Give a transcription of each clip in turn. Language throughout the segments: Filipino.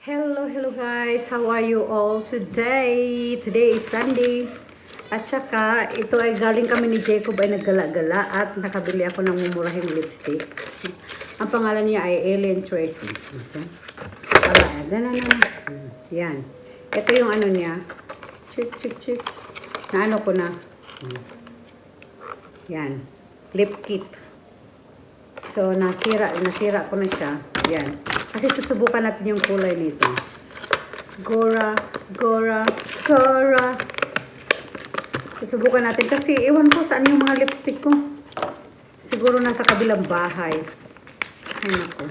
Hello, hello guys! How are you all today? Today is Sunday. At saka, ito ay galing kami ni Jacob ay naggala-gala at nakabili ako ng mumurahing lipstick. Ang pangalan niya ay Alien Tracy. So, para, na na. Yan. Ito yung ano niya. Chick, chick, chick. Na ano ko na. Yan. Lip kit. So, nasira, nasira ko na siya. Yan. Kasi susubukan natin yung kulay nito. Gora, Gora, Gora. Susubukan natin. Kasi, ewan ko saan yung mga lipstick ko. Siguro nasa kabilang bahay. Ay, naku.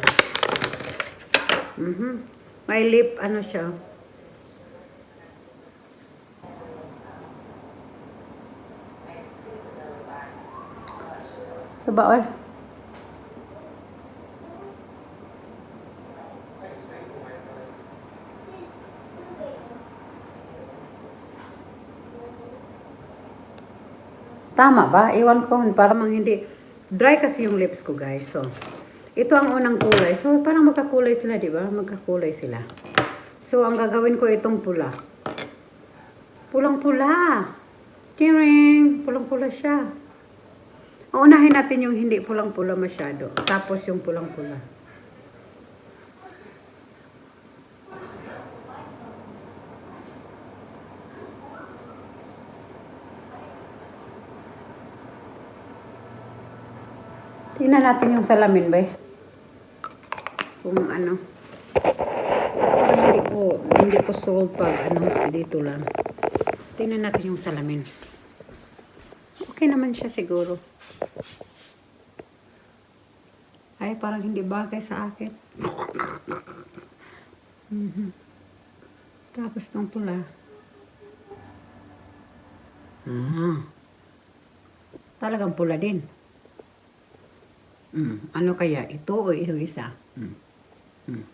Mhm. May lip, ano siya. So ba, oy? Tama ba? Iwan ko, para mang hindi. Dry kasi yung lips ko, guys. So, ito ang unang kulay. So, parang magkakulay sila, di ba? Magkakulay sila. So, ang gagawin ko itong pula. Pulang-pula. Kiring! Pulang-pula siya. Unahin natin yung hindi pulang-pula masyado. Tapos yung pulang-pula. Tingnan natin yung salamin ba? Kung ano. Hindi ko, hindi ko sold pag ano, dito lang. Tingnan natin yung salamin. Okay naman siya siguro. Ay, parang hindi bagay sa akin. Mhm. Tapos itong pula. Ah. Talagang pula din. Mm. Ano kaya? Ito o ito isa? Mm. Mm. Mm.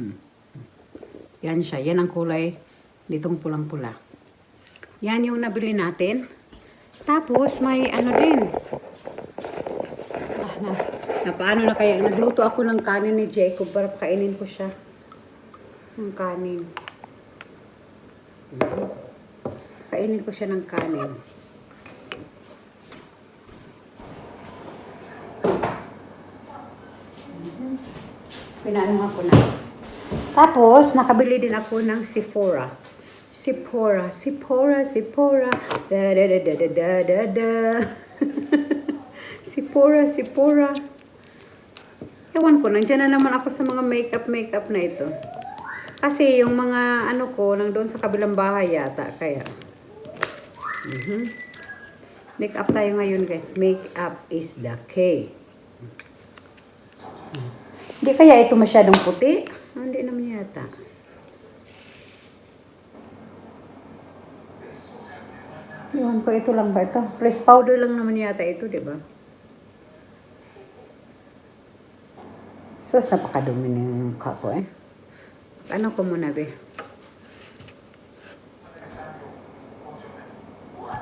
Mm. Yan siya. Yan ang kulay nitong pulang-pula. Yan yung nabili natin. Tapos may ano din. Ah, na, na paano na kaya? Nagluto ako ng kanin ni Jacob para kainin ko siya. Ng kanin. Mm. Kainin ko siya ng kanin. Pinaano ko na. Tapos, nakabili din ako ng Sephora. Sephora, Sephora, Sephora. Da da da da da da da. Sephora, Sephora. Ewan ko, nandiyan na naman ako sa mga makeup, makeup na ito. Kasi yung mga ano ko, nang doon sa kabilang bahay yata, kaya. Mhm. Makeup tayo ngayon guys. Makeup is the key. Hindi kaya ito masyadong puti? Ah, Hindi naman yata. Iwan ko, ito lang ba ito? Press powder lang naman yata ito, di ba? Sus, napakadumi ng mukha ko eh. Ano ko muna, be?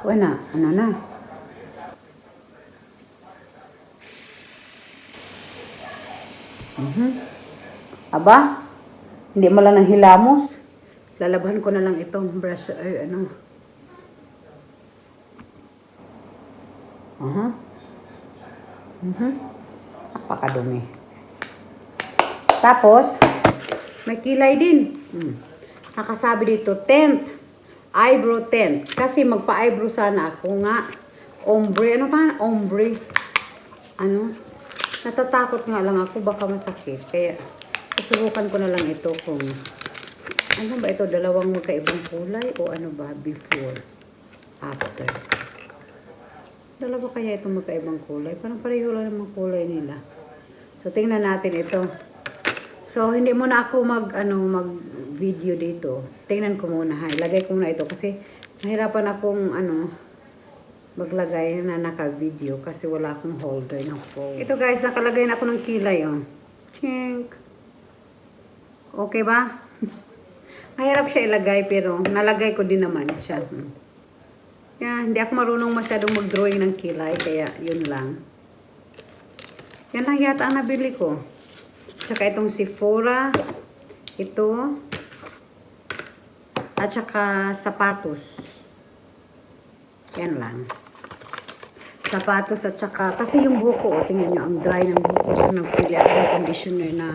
Wala, ano na? Mhm. Aba, hindi mo lang ng hilamos. Lalaban ko na lang itong brush, ay ano. Aha. Mhm. Napakadumi. Tapos, may kilay din. Hmm. Nakasabi dito, tent. Eyebrow tent. Kasi magpa-eyebrow sana ako nga. Ombre. Ano ba? Ombre. Ano? Natatakot nga lang ako. Baka masakit. Kaya, susubukan ko na lang ito kung ano ba ito? Dalawang magkaibang kulay o ano ba? Before. After. Dalawa kaya itong magkaibang kulay? Parang pareho lang naman kulay nila. So, tingnan natin ito. So, hindi muna ako mag, ano, mag video dito. Tingnan ko muna, ha. Ilagay ko muna ito kasi nahirapan akong, ano, maglagay na naka-video kasi wala akong holder ng phone. Ito guys, nakalagay na ako ng kilay, oh. Chink. Okay ba? Mahirap siya ilagay pero nalagay ko din naman siya. Yan, hindi ako marunong masyadong mag-drawing ng kilay kaya yun lang. Yan lang yata ang nabili ko. Tsaka itong Sephora. Ito. At saka sapatos. Yan lang. Sapatos at saka, kasi yung buhok ko, oh, tingnan nyo, ang dry ng buhok ko. So, nagpili ako ng conditioner na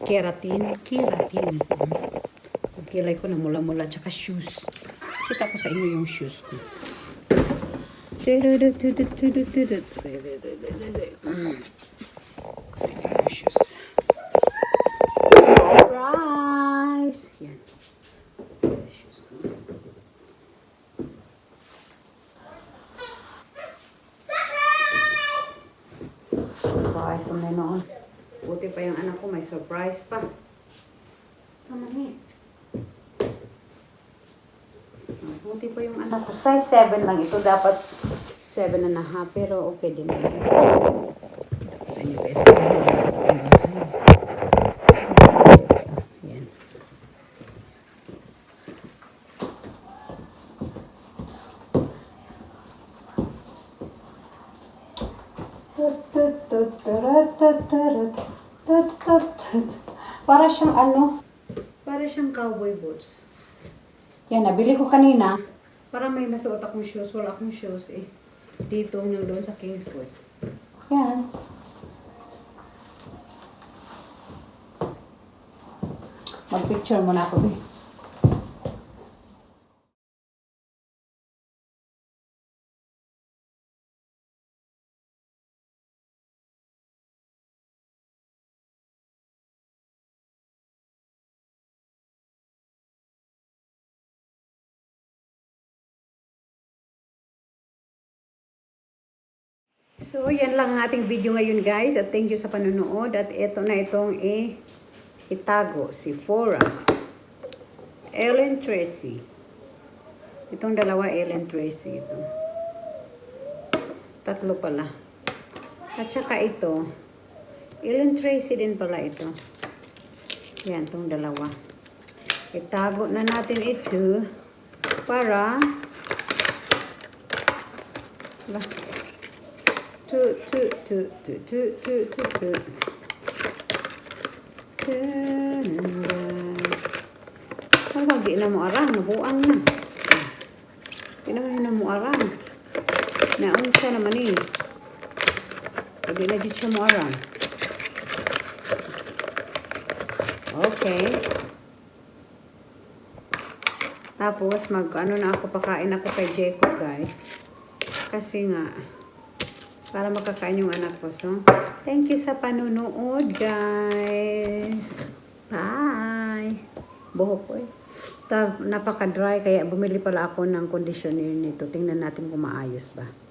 keratin. Keratin. Ang kilay ko na mula-mula, tsaka shoes. Kita ko sa inyo yung shoes ko. Mm. Sa inyo yung shoes. Surprise! Yan. Shoes ko. Surprise ang noon. Buti pa yung anak ko, may surprise pa. Sa mani. Buti pa yung anak ko. Size 7 lang ito. Dapat 7 and a half. Pero okay din naman. Sa inyo guys. Yan. Para siyang ano? Para siyang cowboy boots. Yan, nabili ko kanina. Para may masuot akong shoes. Wala akong shoes eh. Dito yung doon sa Kingsford. Yan. Mag-picture muna ako eh. So, yan lang ang ating video ngayon guys. At thank you sa panonood. At ito na itong eh, itago, si Fora. Ellen Tracy. Itong dalawa, Ellen Tracy. Ito. Tatlo pala. At saka ito, Ellen Tracy din pala ito. Yan, itong dalawa. Itago na natin ito para Ba? toot, toot, toot, toot, toot, toot, toot, toot. Wala, di na mo arang. Nabuang na. Di na mo arang. Naunsa naman eh. Pwede na dito siya mo arang. Okay. Tapos, mag, ano na ako, pakain ako kay Jeko, guys. Kasi nga, para makakain yung anak ko. So, thank you sa panunood, guys. Bye! Buhok ko eh. Napaka-dry, kaya bumili pala ako ng conditioner nito. Tingnan natin kung maayos ba.